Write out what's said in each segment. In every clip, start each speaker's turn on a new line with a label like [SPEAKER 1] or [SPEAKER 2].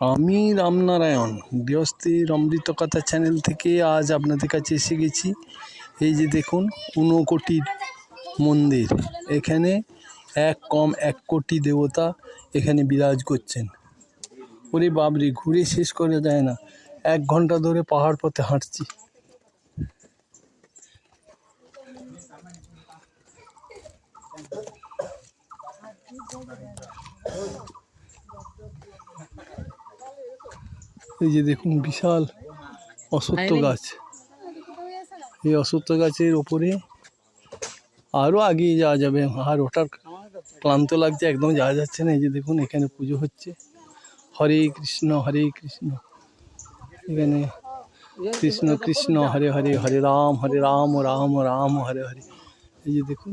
[SPEAKER 1] হ্যাঁ। আমি রামনারায়ণ গৃহস্থীর অমৃতকথা চ্যানেল থেকে আজ আপনাদের কাছে এসে গেছি এই যে দেখুন ঊনকোটির মন্দির এখানে এক কম এক কোটি দেবতা এখানে বিরাজ করছেন ওরে বাবরি ঘুরে শেষ করা যায় না এক ঘন্টা ধরে পাহাড় পথে হাঁটছি Thank you. এই যে দেখুন বিশাল অসত্য গাছ এই অসত্য গাছের ওপরে আরও আগিয়ে যাওয়া যাবে আর ওটার ক্লান্ত লাগছে একদম যাওয়া যাচ্ছে না এই যে দেখুন এখানে পুজো হচ্ছে হরে কৃষ্ণ হরে কৃষ্ণ এখানে কৃষ্ণ কৃষ্ণ হরে হরে হরে রাম হরে রাম রাম রাম হরে হরে এই যে দেখুন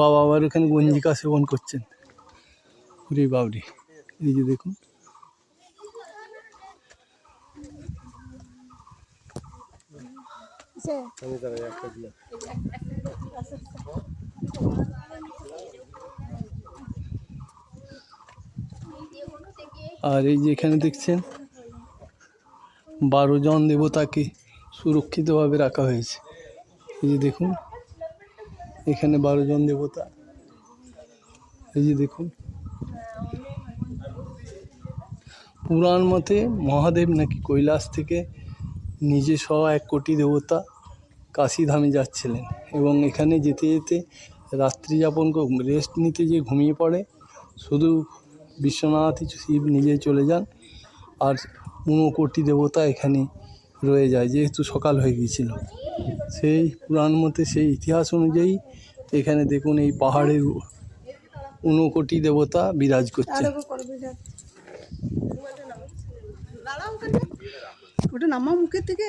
[SPEAKER 1] বাবা আবার ওখানে গঞ্জিকা সেবন করছেন হরে বাবরি এই যে দেখুন আছে আমি একটা আর এই যে এখানে দেখছেন বারো জন দেবতাকে সুরক্ষিতভাবে রাখা হয়েছে এই যে দেখুন এখানে বারো জন দেবতা এই যে দেখুন পুরাণ মতে মহাদেব নাকি কৈলাস থেকে নিজে সহ এক কোটি দেবতা কাশিধামে যাচ্ছিলেন এবং এখানে যেতে যেতে রাত্রি যাপন রেস্ট নিতে যে ঘুমিয়ে পড়ে শুধু বিশ্বনাথই শিব নিজে চলে যান আর ঊনকোটি দেবতা এখানে রয়ে যায় যেহেতু সকাল হয়ে গিয়েছিল সেই পুরাণ মতে সেই ইতিহাস অনুযায়ী এখানে দেখুন এই পাহাড়ের উনকোটি দেবতা বিরাজ করছে ওটা নামা মুখের থেকে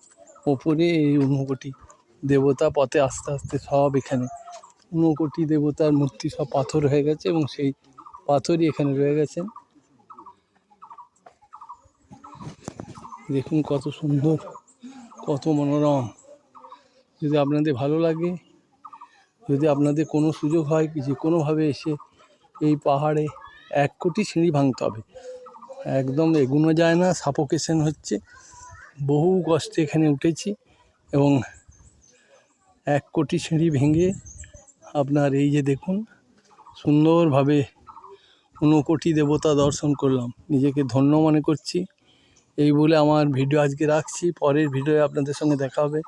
[SPEAKER 1] ওপরে এই উমকটি দেবতা পথে আস্তে আস্তে সব এখানে উমকটি দেবতার মূর্তি সব পাথর হয়ে গেছে এবং সেই পাথরই এখানে রয়ে গেছেন দেখুন কত সুন্দর কত মনোরম যদি আপনাদের ভালো লাগে যদি আপনাদের কোনো সুযোগ হয় যে কোনোভাবে এসে এই পাহাড়ে এক কোটি সিঁড়ি ভাঙতে হবে একদম এগুনো যায় না সাপোকেশন হচ্ছে বহু কষ্টে এখানে উঠেছি এবং এক কোটি সিঁড়ি ভেঙে আপনার এই যে দেখুন সুন্দরভাবে কোটি দেবতা দর্শন করলাম নিজেকে ধন্য মনে করছি এই বলে আমার ভিডিও আজকে রাখছি পরের ভিডিও আপনাদের সঙ্গে দেখা হবে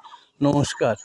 [SPEAKER 1] নমস্কার